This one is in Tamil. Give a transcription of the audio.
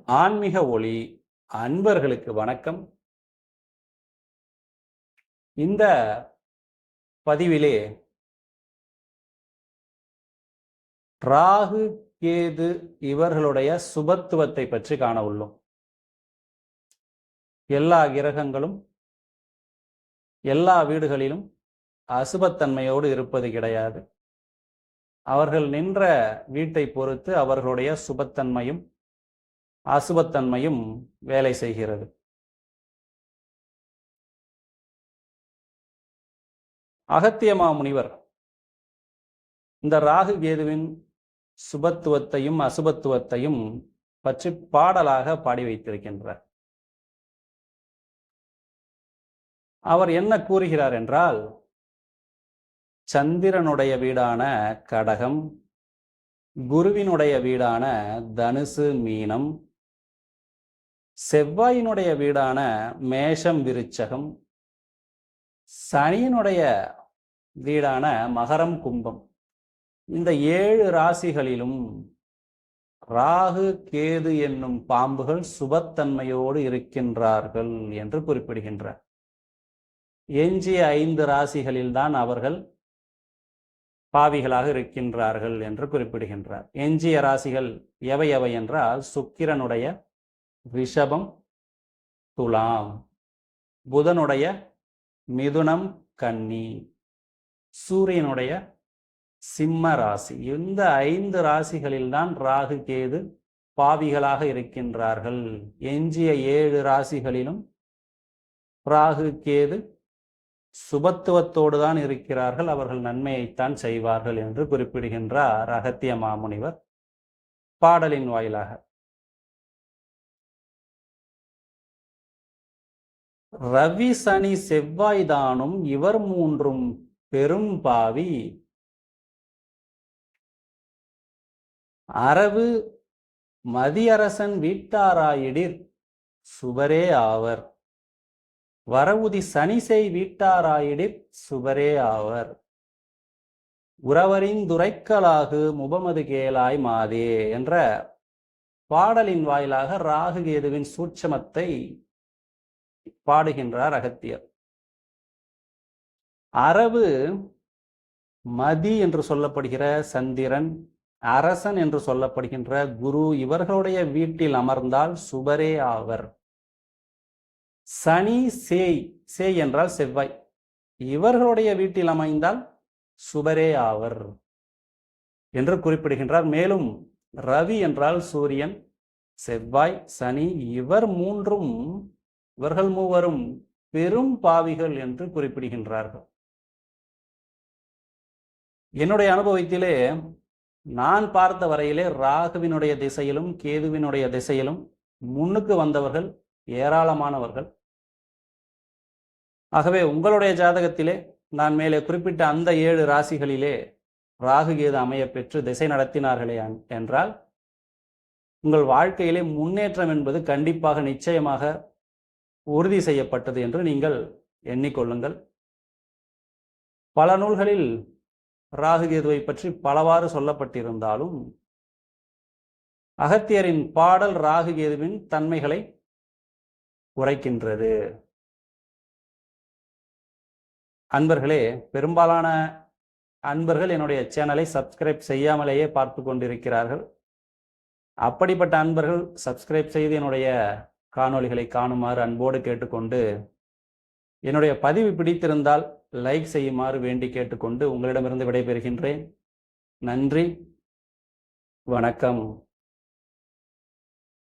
ஆன்மீக ஒளி அன்பர்களுக்கு வணக்கம். இந்த பதிவிலே ராகு கேது இவர்களுடைய சுபத்துவத்தை பற்றி காண உள்ளோம். எல்லா கிரகங்களும் எல்லா வீடுகளிலும் அசுபத்தன்மையோடு இருப்பது கிடையாது. அவர்கள் நின்ற வீட்டை பொறுத்து அவர்களுடைய சுபத்தன்மையும் அசுபத்தன்மையும் வேலை செய்கிறது. அகத்தியமா முனிவர் இந்த ராகு கேதுவின் சுபத்துவத்தையும் அசுபத்துவத்தையும் பற்றி பாடலாக பாடி வைத்திருக்கின்றார். அவர் என்ன கூறுகிறார் என்றால் சந்திரனுடைய வீடான கடகம் குருவினுடைய வீடான தனுசு மீனம் செவ்வாயினுடைய வீடான மேஷம் விருச்சகம் சனியினுடைய வீடான மகரம் கும்பம். இந்த ஏழு ராசிகளிலும் ராகு கேது என்னும் பாம்புகள் சுபத்தன்மையோடு இருக்கின்றார்கள் என்று குறிப்பிடுகின்றார். எஞ்சிய ஐந்து ராசிகளில்தான் அவர்கள் பாவிகளாக இருக்கின்றார்கள் என்று குறிப்பிடுகின்றார். எஞ்சிய ராசிகள் எவை எவை என்றால் சுக்கிரனுடைய ரிஷபம் துலாம் புதனுடைய மிதுனம் கன்னி சூரியனுடைய சிம்ம ராசி. இந்த ஐந்து ராசிகளில்தான் ராகு கேது பாவிகளாக இருக்கின்றார்கள். எஞ்சிய ஏழு ராசிகளிலும் ராகு கேது சுபத்துவத்தோடு தான் இருக்கிறார்கள். அவர்கள் நன்மையைத்தான் செய்வார்கள் என்று குறிப்பிடுகின்றார் அகத்திய மாமுனிவர். பாடலின் வாயிலாக. ரவி சனி செவ்வாய் தானும் இவர் மூன்றும் பெரும் பாவி. அரவு மதியரசன் வீட்டாராயிடிர் சுவரே ஆவர். வரவுதி சனிசெய் வீட்டாராயிடிற் சுவரே ஆவர். உறவரின் துரைக்கலாகு முபமது கேளாய் மாதே என்ற பாடலின் வாயிலாக ராகு கேதுவின் சூட்சமத்தை பாடுகின்றார் அகத்தியர். அரவு மதி என்று சொல்லப்படுகிற சந்திரன் அரசன் என்று சொல்லப்படுகின்ற குரு இவர்களுடைய வீட்டில் அமர்ந்தால் சுபரே ஆவர். சனி சேய் சேய் என்றால் செவ்வாய். இவர்களுடைய வீட்டில் அமைந்தால் சுபரே ஆவர் என்று குறிப்பிடுகின்றார். மேலும் ரவி என்றால் சூரியன் செவ்வாய் சனி இவர் மூன்றும் இவர்கள் மூவரும் பெரும் பாவிகள் என்று குறிப்பிடுகின்றார்கள். என்னுடைய அனுபவத்திலே நான் பார்த்த வரையிலே ராகுவினுடைய திசையிலும் கேதுவினுடைய திசையிலும் முன்னுக்கு வந்தவர்கள் ஏராளமானவர்கள். ஆகவே உங்களுடைய ஜாதகத்திலே நான் மேலே குறிப்பிட்ட அந்த ஏழு ராசிகளிலே ராகு கேது அமைய பெற்று திசை நடத்தினார்களே என்றால் உங்கள் வாழ்க்கையிலே முன்னேற்றம் என்பது கண்டிப்பாக நிச்சயமாக உறுதி செய்யப்பட்டது என்று நீங்கள் எண்ணிக்கொள்ளுங்கள். பல நூல்களில் ராகு கேதுவை பற்றி பலவாறு சொல்லப்பட்டிருந்தாலும் அகத்தியரின் பாடல் ராகு கேதுவின் தன்மைகளை உரைக்கின்றது. அன்பர்களே பெரும்பாலான அன்பர்கள் என்னுடைய சேனலை சப்ஸ்கிரைப் செய்யாமலேயே பார்த்து கொண்டிருக்கிறார்கள். அப்படிப்பட்ட அன்பர்கள் சப்ஸ்கிரைப் செய்து என்னுடைய காணொளிகளை காணுமாறு அன்போடு கேட்டுக்கொண்டு என்னுடைய பதிவு பிடித்திருந்தால் லைக் செய்யுமாறு வேண்டி கேட்டுக்கொண்டு உங்களிடமிருந்து விடைபெறுகின்றேன். நன்றி. வணக்கம்.